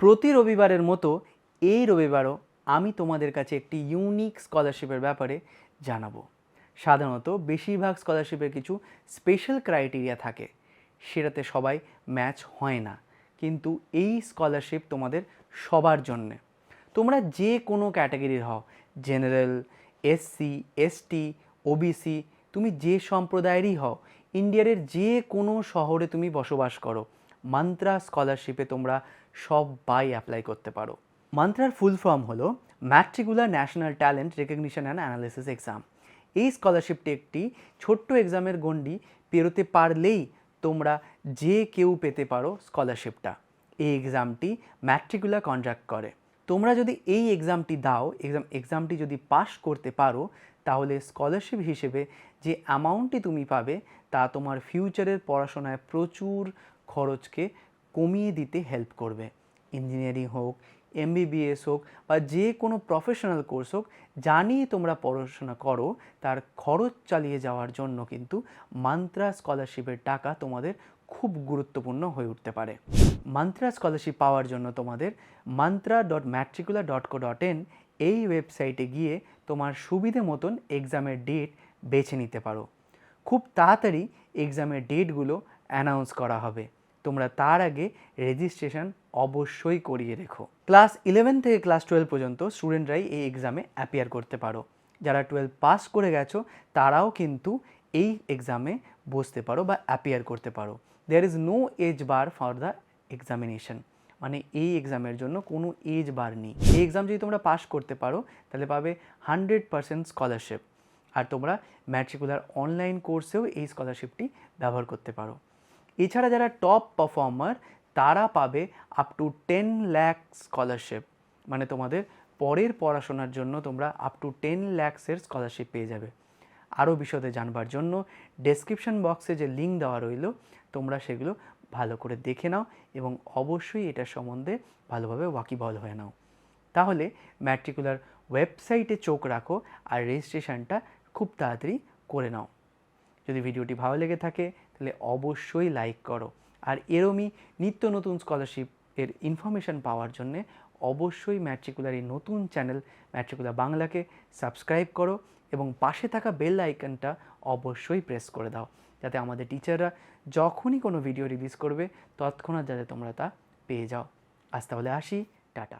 প্রতি রবিবারের মতো এই রবিবারও আমি তোমাদের কাছে একটি ইউনিক স্কলারশিপের ব্যাপারে জানাব। সাধারণত বেশিরভাগ স্কলারশিপের কিছু স্পেশাল ক্রাইটেরিয়া থাকে, সেটাতে সবাই ম্যাচ হয় না। কিন্তু এই স্কলারশিপ তোমাদের সবার জন্যে। তোমরা যে কোনো ক্যাটাগরির হও জেনারেল এসসি এসটি ওবিসি তুমি যে সম্প্রদায়েরই হও ইন্ডিয়ার যে কোনো শহরে তুমি বসবাস করো মান্ত্রা স্কলারশিপে তোমরা সবাই অ্যাপ্লাই করতে পারো। মান্ত্রার ফুল ফর্ম হলো matricular national talent recognition and analysis exam এই স্কলারশিপটি একটি ছোট্ট এক্সামের গণ্ডি পেরোতে পারলেই তোমরা যে কেউ পেতে পারো স্কলারশিপটা এই এক্সামটি ম্যাট্রিকুলার কন্ট্রাক্ট করে। তোমরা যদি এই এক্সামটি দাও এক্সাম এক্সামটি যদি পাশ করতে পারো, তাহলে স্কলারশিপ হিসেবে যে অ্যামাউন্টটি তুমি পাবে, তা তোমার ফিউচারের পড়াশোনায় প্রচুর খরচকে কমিয়ে দিতে হেল্প করবে। ইঞ্জিনিয়ারিং হোক এমবিবিএস হোক, বা যে কোনো প্রফেশনাল কোর্স হোক যা নিয়ে তোমরা পড়াশোনা করো, তার খরচ চালিয়ে যাওয়ার জন্য কিন্তু মান্ত্রা স্কলারশিপের টাকা তোমাদের খুব গুরুত্বপূর্ণ হয়ে উঠতে পারে। মান্ত্রা স্কলারশিপ পাওয়ার জন্য তোমাদের Mantra dot matricular dot co dot in এই ওয়েবসাইটে গিয়ে তোমার সুবিধে মতন এক্সামের ডেট বেছে নিতে পারো। খুব তাড়াতাড়ি এক্সামের ডেটগুলো অ্যানাউন্স করা হবে। তোমরা তার আগে রেজিস্ট্রেশন অবশ্যই করিয়ে রেখো। ক্লাস ইলেভেন থেকে ক্লাস টুয়েলভ পর্যন্ত স্টুডেন্টরাই এই এক্সামে অ্যাপিয়ার করতে পারো। যারা টুয়েলভ পাস করে গেছো, তারাও কিন্তু এই এক্সামে বসতে পারো বা অ্যাপিয়ার করতে পারো। There is no age bar for the examination মানে এই এক্সামের জন্য কোনো এজ বার নেই। এই এক্সাম যদি তোমরা পাস করতে পারো, তাহলে পাবে হান্ড্রেড পার্সেন্ট স্কলারশিপ আর তোমরা ম্যাট্রিকুলার অনলাইন কোর্সেও এই স্কলারশিপটি ব্যবহার করতে পারো। এছাড়া যারা টপ পারফর্মার তারা পাবে up to ten lakh scholarship মানে তোমাদের পরের পড়াশোনার জন্য তোমরা আপ টু টেন ল্যাক্সের স্কলারশিপ পেয়ে যাবে। আরও বিশদে জানবার জন্য ডেসক্রিপশন বক্সে যে লিঙ্ক দেওয়া রইল, তোমরা সেগুলো ভালো করে দেখে নাও এবং অবশ্যই এটার সম্বন্ধে ভালোভাবে ওয়াকিবহল হয়ে নাও। তাহলে ম্যাট্রিকুলার ওয়েবসাইটে চোখ রাখো আর রেজিস্ট্রেশনটা খুব তাড়াতাড়ি করে নাও। যদি ভিডিওটি ভালো লেগে থাকে তাহলে অবশ্যই লাইক করো। আর এরমই নিত্য নতুন স্কলারশিপ এর ইনফরমেশন পাওয়ার জন্যে অবশ্যই ম্যাট্রিকুলার এই নতুন চ্যানেল ম্যাট্রিকুলার বাংলাকে সাবস্ক্রাইব করো এবং পাশে থাকা বেল আইকনটা অবশ্যই প্রেস করে দাও। যাতে আমাদের টিচাররা যখনই কোনো ভিডিও রিলিজ করবে, তৎক্ষণাৎ যাতে তোমরা তা পেয়ে যাও। আজ তাহলে আসি, টাটা।